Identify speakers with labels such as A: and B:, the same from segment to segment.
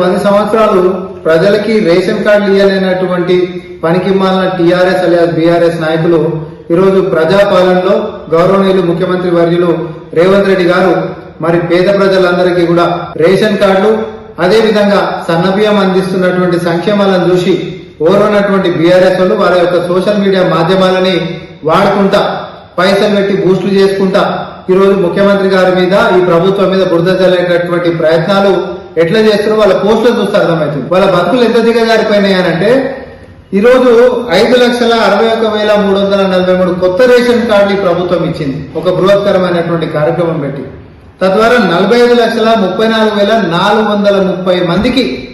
A: పది సంవత్సరాలు ప్రజలకి రేషన్ కార్డులు ఇవ్వలేనటువంటి పనికి మాలిన టీఆర్ఎస్ అలియాస్ బీఆర్ఎస్ నాయకులు ఈరోజు ప్రజాపాలనలో గౌరవనీయులు ముఖ్యమంత్రి వర్యులు రేవంత్ రెడ్డి గారు మరి పేద ప్రజలందరికీ కూడా రేషన్ కార్డులు అదేవిధంగా సన్నబియ్యం అందిస్తున్నటువంటి సంక్షేమాలను చూసి ఓర్వనటువంటి బీఆర్ఎస్ వాళ్ళు వారి యొక్క సోషల్ మీడియా మాధ్యమాలని వాడుకుంటా పైసలు పెట్టి బూస్టులు చేసుకుంటా ఈ రోజు ముఖ్యమంత్రి గారి మీద ఈ ప్రభుత్వం మీద బురద చల్లేటటువంటి ప్రయత్నాలు ఎట్లా చేస్తారో వాళ్ళ పోస్టులు చూస్తే అర్థమవుతుంది. వాళ్ళ బతుకులు ఎంత దిగజారిపోయినాయి అని అంటే ఈరోజు ఐదు లక్షల అరవై ఒక వేల మూడు వందల నలభై మూడు కొత్త రేషన్ కార్డులు ఈ ప్రభుత్వం ఇచ్చింది. ఒక బృహత్కరమైనటువంటి కార్యక్రమం పెట్టి. తద్వారా నలభై ఐదు లక్షల ముప్పై నాలుగు వేల నాలుగు వందల ముప్పై మందికి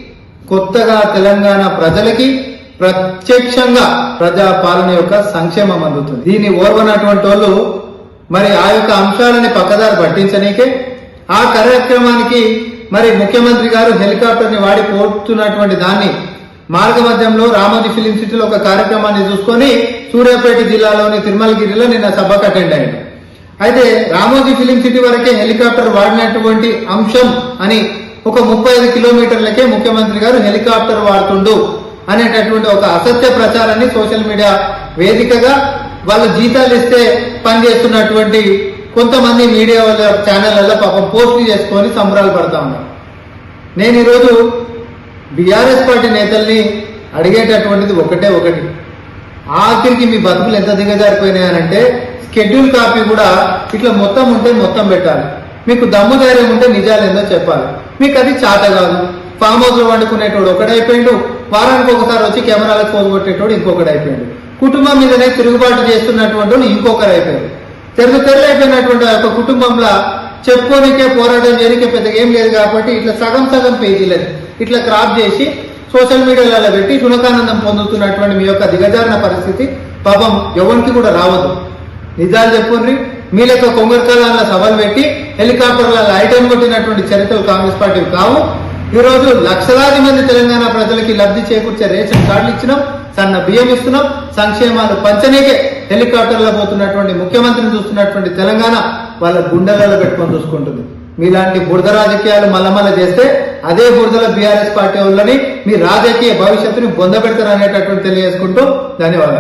A: కొత్తగా తెలంగాణ ప్రజలకి ప్రత్యక్షంగా ప్రజా పాలన యొక్క సంక్షేమం అందుతుంది. దీన్ని ఓర్వనటువంటి వాళ్ళు మరి ఆ యొక్క అంశాలని పక్కదారి పట్టించనీకే ఆ కార్యక్రమానికి మరి ముఖ్యమంత్రి గారు హెలికాప్టర్ని వాడి పోతున్నటువంటి దాన్ని మార్గ మధ్యంలో రామోజీ ఫిలిం సిటీలో ఒక కార్యక్రమాన్ని చూసుకొని సూర్యాపేట జిల్లాలోని తిరుమలగిరిలో నిన్న సభకు అటెండ్ అయ్యాడు అయితే రామోజీ ఫిలిం సిటీ వరకే హెలికాప్టర్ వాడినటువంటి అంశం అని ఒక ముప్పై ఐదు కిలోమీటర్లకే ముఖ్యమంత్రి గారు హెలికాప్టర్ వాడుతుండు అనేటటువంటి ఒక అసత్య ప్రచారాన్ని సోషల్ మీడియా వేదికగా వాళ్ళు జీతాలు ఇస్తే పనిచేస్తున్నటువంటి కొంతమంది మీడియా వాళ్ళ ఛానళ్ళలో పాపం పోస్టులు చేసుకొని సంబరాలు పడతా ఉన్నారు. నేను ఈరోజు బీఆర్ఎస్ పార్టీ నేతల్ని అడిగేటటువంటిది ఒకటే ఒకటి. ఆఖరికి మీ బతుకులు ఎంత దిగజారిపోయినాయనంటే షెడ్యూల్ కాపీ కూడా ఇట్లా మొత్తం ఉంటే మొత్తం పెట్టాలి. మీకు దమ్ము ధైర్యం ఉంటే నిజాలు ఏందో చెప్పాలి. మీకు అది చాట కాదు. ఫామ్ హౌస్లో వండుకునేటోడు ఒకడైపోయిండు. వారానికి ఒకసారి వచ్చి కెమెరాలకు పోగొట్టేటోడు ఇంకొకటి అయిపోయాడు కుటుంబం మీదనే తిరుగుబాటు చేస్తున్నటువంటి వాళ్ళు ఇంకొకరు అయిపోయారు తెరలు తెరలేకపోయినటువంటి ఒక కుటుంబంలో చెప్పుకోనికే పోరాటం చేయడానికి పెద్దగా ఏం లేదు కాబట్టి ఇట్లా సగం సగం పేజీలేదు ఇట్లా క్రాప్ చేసి సోషల్ మీడియాలలో పెట్టి శునకానందం పొందుతున్నటువంటి మీ యొక్క దిగజారిన పరిస్థితి పాపం ఎవరికి కూడా రావద్దు నిజాలు చెప్పుండ్రి మీ లెక్క కొంగరకాల సభలు పెట్టి హెలికాప్టర్ల ఐటెం కొట్టినటువంటి చరిత్రలు కాంగ్రెస్ పార్టీ కావు. ఈ రోజు లక్షలాది మంది తెలంగాణ ప్రజలకి లబ్ధి చేకూర్చే రేషన్ కార్డులు ఇచ్చినాం. సన్న బియ్యం ఇస్తున్నాం సంక్షేమాలు పంచనీకే. హెలికాప్టర్లో పోతున్నటువంటి ముఖ్యమంత్రిని చూస్తున్నటువంటి తెలంగాణ వాళ్ళ గుండెలలో పెట్టుకొని చూసుకుంటుంది. మీలాంటి బురద రాజకీయాలు మల్లమల్ల చేస్తే అదే బురదల బీఆర్ఎస్ పార్టీ వాళ్ళని మీ రాజకీయ భవిష్యత్తుని బొందబెడతారు అనేటటువంటి తెలియజేసుకుంటూ ధన్యవాదాలు.